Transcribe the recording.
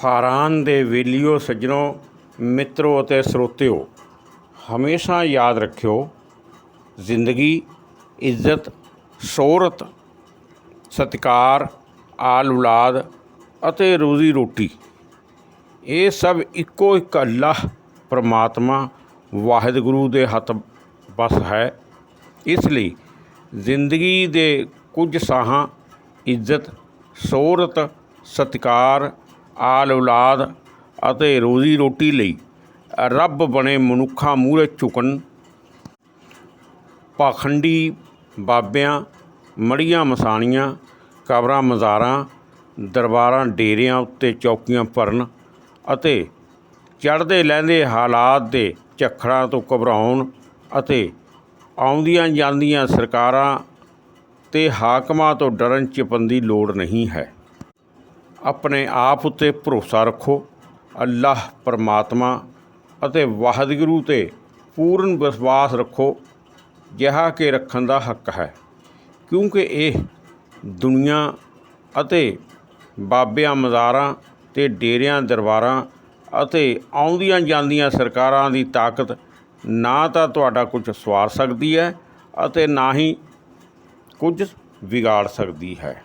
ਫਾਰਾਂ ਦੇ ਵੇਲਿਓ ਸੱਜਣੋ ਮਿੱਤਰੋ ਅਤੇ ਸਰੋਤਿਓ ਹਮੇਸ਼ਾ ਯਾਦ ਰੱਖਿਓ ਜ਼ਿੰਦਗੀ ਇੱਜ਼ਤ ਸ਼ੋਹਰਤ ਸਤਿਕਾਰ ਆਲ ਔਲਾਦ ਅਤੇ ਰੋਜ਼ੀ ਰੋਟੀ। ਇਹ ਸਭ ਇੱਕੋ ਇੱਕ ਅੱਲਾਹ ਪਰਮਾਤਮਾ ਵਾਹਿਦ ਗੁਰੂ ਦੇ ਹੱਥ ਬਸ ਹੈ। ਇਸ ਲਈ ਜ਼ਿੰਦਗੀ ਦੇ ਕੁਝ ਸਾਹਾਂ, ਇੱਜ਼ਤ, ਸ਼ੋਹਰਤ, ਸਤਿਕਾਰ ਆਲ ਔਲਾਦ ਅਤੇ ਰੋਜ਼ੀ ਰੋਟੀ ਲਈ ਰੱਬ ਬਣੇ ਮਨੁੱਖਾਂ ਮੂਹਰੇ ਝੁਕਣ, ਪਾਖੰਡੀ ਬਾਬਿਆਂ ਮੜੀਆਂ ਮਸਾਣੀਆਂ ਕਬਰਾਂ, ਮਜ਼ਾਰਾਂ, ਦਰਬਾਰਾਂ, ਡੇਰਿਆਂ ਉੱਤੇ ਚੌਕੀਆਂ ਭਰਨ ਅਤੇ ਚੜ੍ਹਦੇ ਲਹਿੰਦੇ ਹਾਲਾਤ ਦੇ ਝੱਖੜਾਂ ਤੋਂ ਘਬਰਾਉਣ ਅਤੇ ਆਉਂਦੀਆਂ ਜਾਂਦੀਆਂ ਸਰਕਾਰਾਂ ਤੇ ਹਾਕਮਾਂ ਤੋਂ ਡਰਨ ਚਿਪਣ ਦੀ ਲੋੜ ਨਹੀਂ ਹੈ। ਆਪਣੇ ਆਪ ਉੱਤੇ ਭਰੋਸਾ ਰੱਖੋ। ਅੱਲਾਹ, ਪਰਮਾਤਮਾ ਅਤੇ ਵਾਹਿਗੁਰੂ ਤੇ ਪੂਰਨ ਵਿਸ਼ਵਾਸ ਰੱਖੋ। ਜਿਹਾ ਕਿ ਰੱਖਣ ਦਾ ਹੱਕ ਹੈ। ਕਿਉਂਕਿ ਇਹ ਦੁਨੀਆ ਅਤੇ ਬਾਬਿਆਂ, ਮਜ਼ਾਰਾਂ ਅਤੇ ਡੇਰਿਆਂ, ਦਰਬਾਰਾਂ ਅਤੇ ਆਉਂਦੀਆਂ ਜਾਂਦੀਆਂ ਸਰਕਾਰਾਂ ਦੀ ਤਾਕਤ ਨਾ ਤਾਂ ਤੁਹਾਡਾ ਕੁਝ ਸਵਾਰ ਸਕਦੀ ਹੈ ਅਤੇ ਨਾ ਹੀ ਕੁਝ ਵਿਗਾੜ ਸਕਦੀ ਹੈ।